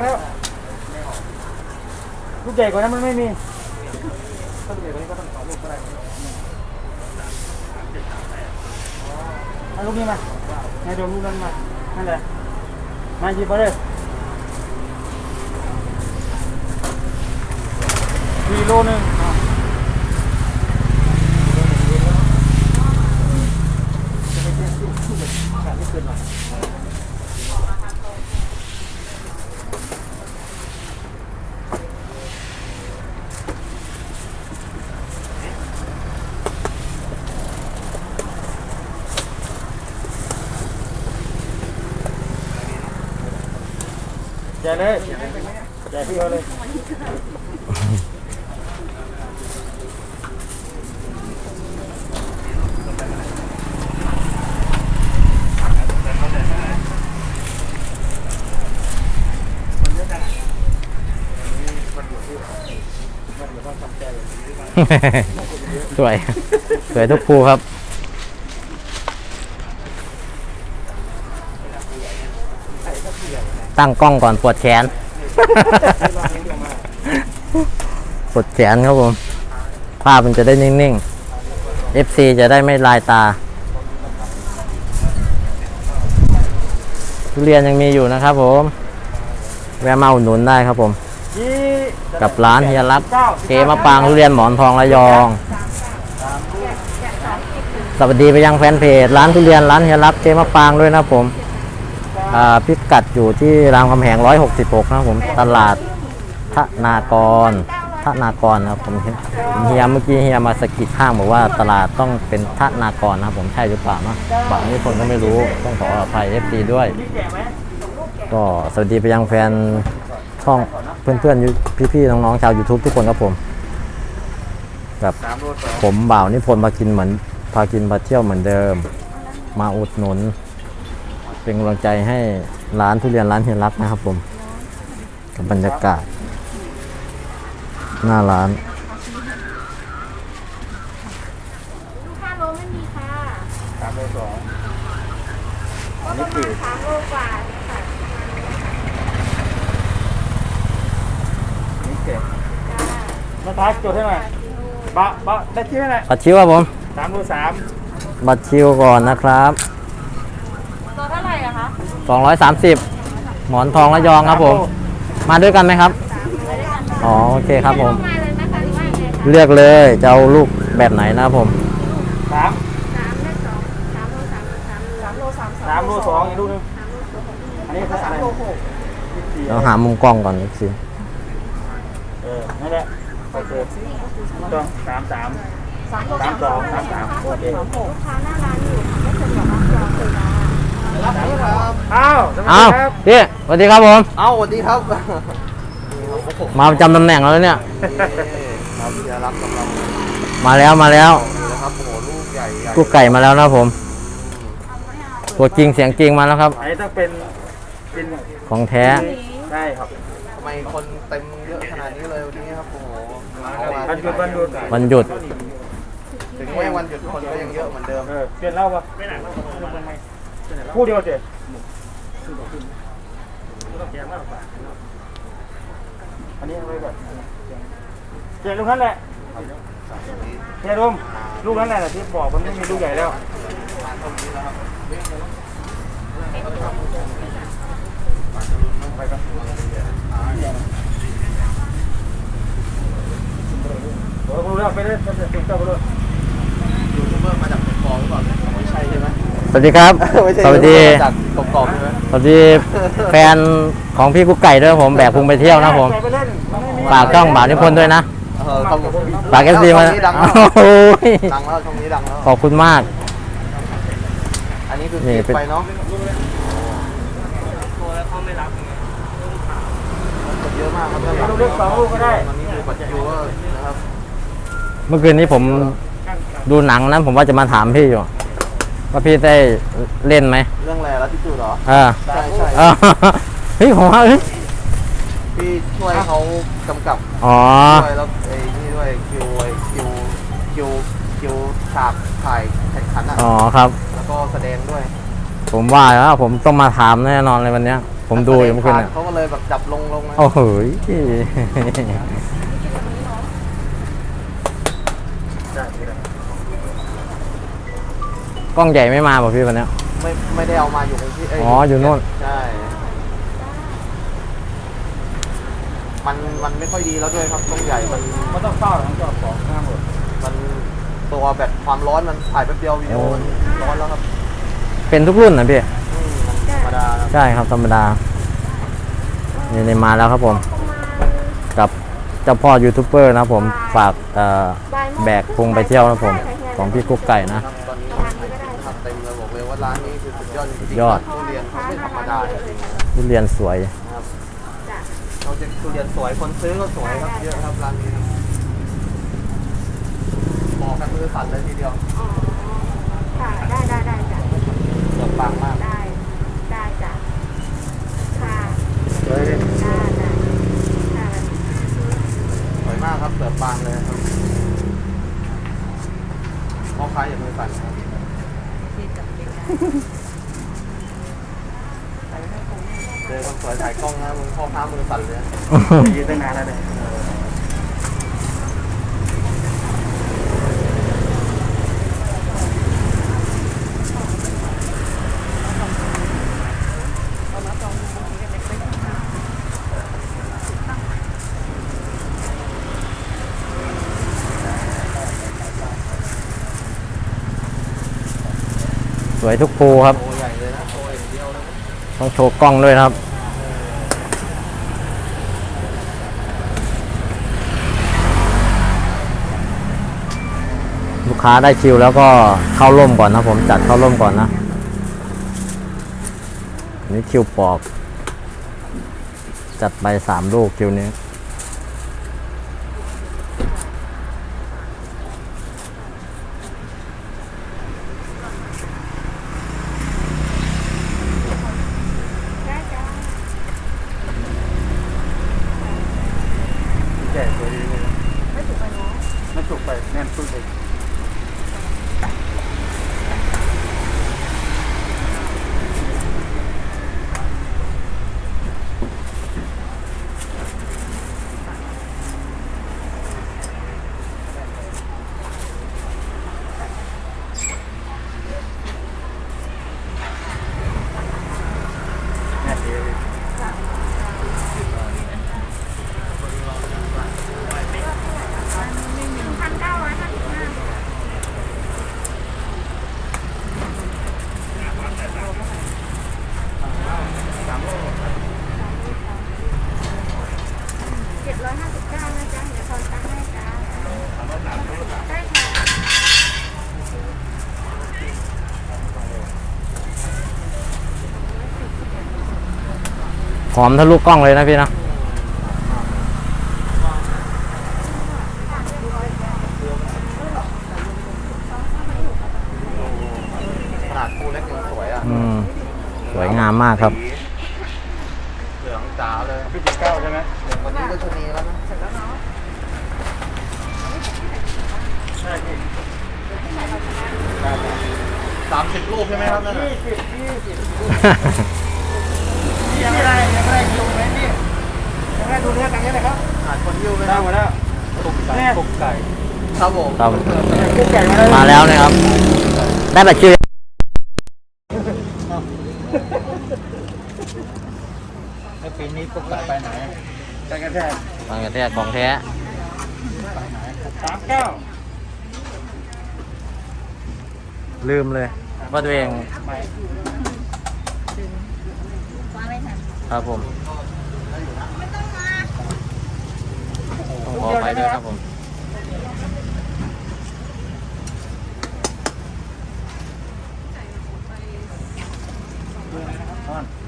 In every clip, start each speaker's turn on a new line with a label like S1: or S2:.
S1: แล้วลูกใหญ่กว่านั้นมันไม่มีถ้าลูกใหญ่กว่านี้ก็ต้องขอลูกก็ได้เอาลูกนี้มาให้ดมลูกนั้นมา นั่นแหละ มาหยิบมาเลยกิโลหนึ่งอะจะไปเที่ยวที่ที่แบบขาดไม่เกินหรอก แจ กเลยแจกพี่เขาเลย
S2: สวย สวยทุกภูครับ ตั้งกล้องก่อนปวดแขน ปวดแขนครับผม ภาพมันจะได้นิ่งๆ FC จะได้ไม่ลายตา ทุเรียนยังมีอยู่นะครับผม แวะมาอุดหนุนได้ครับผม กับร้านเฮียรัตเกมะปางทุเรียนหมอนทองระยอง สวัสดีไปยังแฟนเพจร้านทุเรียนร้านเฮียรัตเกมะปางด้วยนะครับผม พิกัดอยู่ที่รามคำแหง 166 นะครับผมตลาดทนากรทนากรนะครับผมเฮียเมื่อกี้เฮียมาสะกิดข้างบอกว่าตลาดต้องเป็นทนากรนะครับผมใช่หรือเปล่าเนะบางนี้คนก็ไม่รู้ต้องขออภัย FC ด้วย ก็สวัสดีไปยังแฟนช่องเพื่อนๆพี่ๆน้องๆชาว YouTube ทุกคนครับผมแบบผมบ่าวนิพนธ์มากินเหมือนพากินมาเที่ยวเหมือนเดิม มาอุดหนุน เป็นกำลังใจให้ร้านทุเรียนร้านเฮียรักนะครับผมกับบรรยากาศ หน้าร้าน
S3: ห้าโลไม่มีค่ะ
S1: สามโลสอง
S3: ก็ประมาณสามโลกว่าเนี่ยค่ะ
S1: นี่เจ็ด
S3: จ้า
S1: มาท้ายจดให้หน่อยบะบะได้ที่ไหมหน่อย
S2: บัตรชิวครับผม
S1: สามโลสาม
S2: บัตรชิวก่อนนะครับ
S3: ตัวเท่าไหร่อะ คะ
S2: 230 หมอนทองระยองครับผม มาด้วยกันไหมครับ อ๋อโอเคครับผม
S3: มาเลยนะคะหรือว่าไงคะ
S2: เลือกเลยจะเอาลูกแบบไหนนะครับผม
S1: สาม
S3: สามเลขสองสามโลสามโลสามโลสามโลสาม
S1: สามโลสองอีกลูกหนึง
S3: สามโลสอง
S1: อันนี้คืออะไร
S2: เราหามุมกล้องก่อนอีกที
S1: เออนั่นแหละโอเคต้องสามสาม
S3: สามโล
S1: สามสองสามสามโอเค
S3: ลูกค้าหน้าร้านอยู่ค่ะไม่เคยบอกว่าเราเคยมา
S1: อ้าวสวัส
S2: เอา
S1: ดีครับ
S2: พี่สวัสดีครับผม
S4: เอาสวัสดีครับ
S2: มาประจำตำแหน่งแล้วเนี่ย
S4: ครับเดี๋ยวรับกำลัง
S2: มาแล้วมาแล้ว
S4: นะครับโอ้โหลูกใหญ่ใหญ่
S2: กู้ไก่มาแล้วนะครับผมตัวจริงเสียงจริงมาแล้วครับ
S1: อันนี้ต้องเป็นเป็น
S2: ของแท้
S1: ใช่ครับ
S4: ทำไมคนเต็มเยอะขนาดนี้เลยวันนี้ครับโอ้โห
S1: วันหยุดวันหยุด
S2: วันหยุด
S4: ถึงแม้วันหยุดคนก็ยังเยอะเหมือนเดิม
S1: เออเปลี่ยนเหล่าปะ คู่เดียวเจ๊อันนี้เอาไว้ก่อนเจ๊ลูกนั้นแหละเจ๊ลุงลูกนั้นแหละที่บอกมันไม่มีลูกใหญ่แล้วโอ้โหรู้แล้วไปเลยไปเลยไปเลย
S4: ยูทูบเบอร์มาจากกกอกหรือเปล่าเนี่ยไม่ใช่ใช่ไหม
S2: สวัสดีครับ
S4: ไม่ใช่
S2: สวัสดี
S4: ยูทูบเบอร์มาจากกกอกใช่ไหม
S2: สวัสดีแฟนของพี่กุ๊กไก่ด้วยครับผมแบกพุงไปเที่ยวนะครับผม
S1: ไปเล่นมันไม่มี
S2: ฝากช่องบ่าวนิพนธ์ด้วยนะ
S4: เออช่อง
S2: ฝากเอฟซีมา
S4: ช่องนี้ดังแล้ว
S2: โอ้ย
S4: ดังแล้วช่องนี้ดังแล้ว
S2: ขอบคุณมาก
S4: อันนี้คือ
S2: นี่
S4: คลิป
S2: เป็น
S4: ไปเนาะเยอะมากครับด้านหลัง
S1: ลูกเล็กสองลูกก็ได้
S4: ตอนนี้คือบัตรคิวก็นะครับ
S2: เมื่อคืนนี้ผมดูหนังนั้นผมว่าจะมาถามพี่อยู่ ว่าพี่ได้เล่นไหม
S4: เรื่องอะไรแล้วที่จุดเหรอ
S2: เออ
S4: ใช่ใช่
S2: เออเฮ้ยผมว่าเอ้ย
S4: พี่ช่วยเขากำกับ
S2: อ๋อ
S4: ด้วยแล้วไอ้นี่ด้วยคิวไอ้คิวคิวคิวฉากถ่ายแข่งขันอะ
S2: อ๋อครับ
S4: แล้วก็แสดงด้วย
S2: ผมว่าแล้วผมต้องมาถามแน่นอนเลยวันเนี้ย
S4: ใผ
S2: มดูอยู่เมื่อคืนน่ะ
S4: เขาก็เลยแบบจับลงลงนะ
S2: โอ้โห
S1: ได้ได้
S2: กล้องใหญ่ไม่มาป่ะพี่วันเนี้ย
S4: ไม่ไม่ได้เอามาอยู่กรุงเทพเอ๋
S2: ออยู่โน่น
S4: ใช่ มันมันไม่ค่อยดีแล้วด้วยครับตรงใหญ่มัน
S1: มันต้องเฝ้าทั้งจอของข้างหมด
S4: มันตัวแบบความร้อนมันถ่ายแป๊บเดียววิดีโอมันร้อนแล้วครับ
S2: เป็นทุกรุ่นนะพี่
S4: อืมมันธรรมดาครับ
S2: ใช่ครับธรรมดานี่นี่มาแล้วครับผม กับเจ้าพ่อยูทูบเบอร์นะครับผมฝากเอ่อแบกพุงไปเที่ยวนะครับผม ของพี่กุ๊กไก่นะ
S4: ครับ ร้านนี้คือสุดยอดจริงๆ
S2: ยอด
S4: ทุเรียนเขาไม่ธรรมดาเลย
S2: ทุเรียนสวย
S4: นะครับเราจะทุเรียนสวยคนซื้อก็สวยครับเยอะครับร้านนี้ครับบอกกันมือสั่นเลยทีเดียว
S3: อ๋อค่ะได้ได้ได้จ้ะ
S4: เสิร์ฟบางมาก
S3: ได้ได้จ้ะค่ะ
S1: เฮ้ย
S3: ได้ได้ค่ะ
S4: สวยมากครับเสิร์ฟบางเลยครับพ่อค้าอย่ามือสั่นครับ เจอคนสวยถ่ายกล้องนะมึงพ่อค้ามือสั่นเลย
S1: ยืนตั้งนานแล้วเนี่ย
S2: สวยทุกภูครับ
S4: โตใหญ่เลยนะโตอย่างเดียวเลย
S2: ต้องโชว์กล้องด้วยนะครับ ลูกค้าได้คิวแล้วก็เข้าร่มก่อนนะผมจัดเข้าร่มก่อนนะนนี้คิวปอก จัดไปสามลูกคิวนี้
S3: ได้จ้ะ
S1: ใหญ่สวยดีเลย
S3: ไม่ถูกไปเนาะ
S1: ไม่ถูกไปแน่นปึ๊กเลย แน่นดีเลย
S3: พันเก้าร้อยห้าสิบห้าเจ็ดร้อยห้าสิบเก้านะจ๊ะเดี๋ยวทอนตังค์ให้จ้าได้ค่ะ
S2: หอมทะลุกล้องเลยนะพี่นะ
S4: ขนาดคูเล็กยังสวยอะ
S2: อืมสวยงามมากครับ
S4: เหลืองจ๋าเลย
S1: พี่จิบเก้าใช่ไหม
S4: วันนี้ก็ชะนีแล้วนะ
S1: ใช่พี่
S4: สามสิบลูกใช่ไหมครับนั่นน่ะ
S1: ยี่สิบยี่สิบพี่ ยังไม่ได้ยังไม่ได้คิวไหมพี่ยังไม่ได้ดูเนื้อกันนี้เลยครับ
S4: ขาดคนยิ้วเลย
S1: ได้
S4: นะ
S1: หมดแล้ว
S4: ตุกไก่
S1: เนี่ย
S4: ตุกไก่ครับผม
S2: ครับ
S1: กุ๊กไก่มาแล้ว
S2: มาแล้วนะครับ ได้บัตรคิว
S1: แล้วปีนี้กุ๊กไก่ไปไหนไปกันแทน
S2: บางกระแท้ของแท้
S1: สามเก้า
S2: ลืมเลยว่าตัวเอง
S1: ไม่
S2: ครับผมต้องขอไปด้วยครับผม
S1: นอน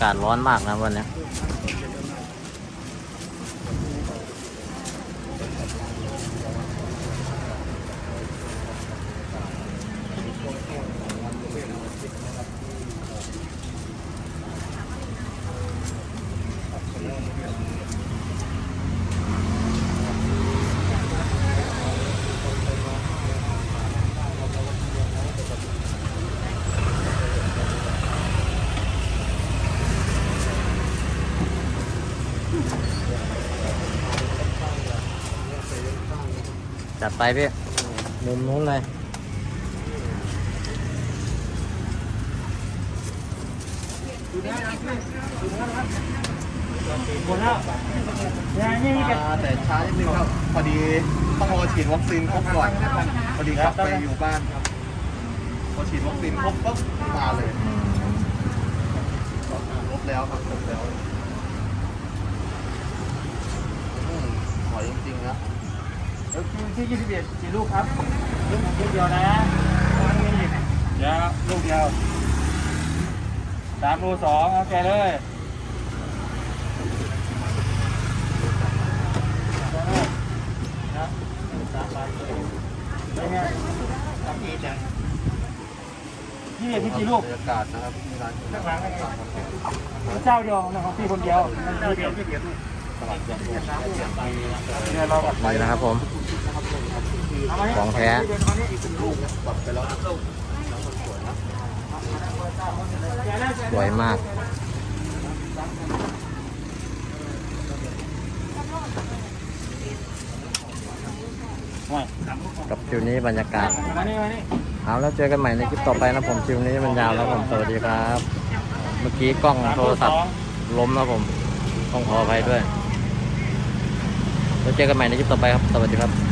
S1: า
S2: กาศร้อนมากนะวันนี้ จัดไปพี่มุมนู้นเลย
S1: หมดแล้วยังยังมีกัน
S4: มาแต่ช้านิดนึงครับ พอดีต้องรอฉีดวัคซีนครบก่อนพอดีกลับไปอยู่บ้านครับพอฉีดวัคซีนครบปุ๊บมาเลยครบแล้วครับครบแล้วอืมหอยจริงๆนะ
S1: เดี๋ยวคิวที่ 21กี่ลูกครับลูกลูกเดียวนะเดี๋ยวลูกเดียวสามโลสองเอาแกเลยนะสามใบเป็นไงสามขีดเนี่ยยี่สิบพี่กี่ลูก
S4: บรรยากาศนะครับที่ร้าน
S1: ข้างหลังอะไรเจ้าเดียวนะของพี่คนเดียวเจ้าเดียวที่เดียวเนี่เราแบบ
S2: นี่นะครับผม ของแท้
S4: ตัดไปแล้ว
S2: สวยมากกับคิวนี้บรรยากาศเอาแล้วเจอกันใหม่ในคลิปต่อไปนะผมคิวนี้มันยาวแล้วผมสวัสดีครับ เมื่อกี้กล้องโทรศัพท์ล้มนะผมต้องขออภัยด้วย แล้วเจอกันใหม่ในคลิปต่อไปครับ สวัสดีครับ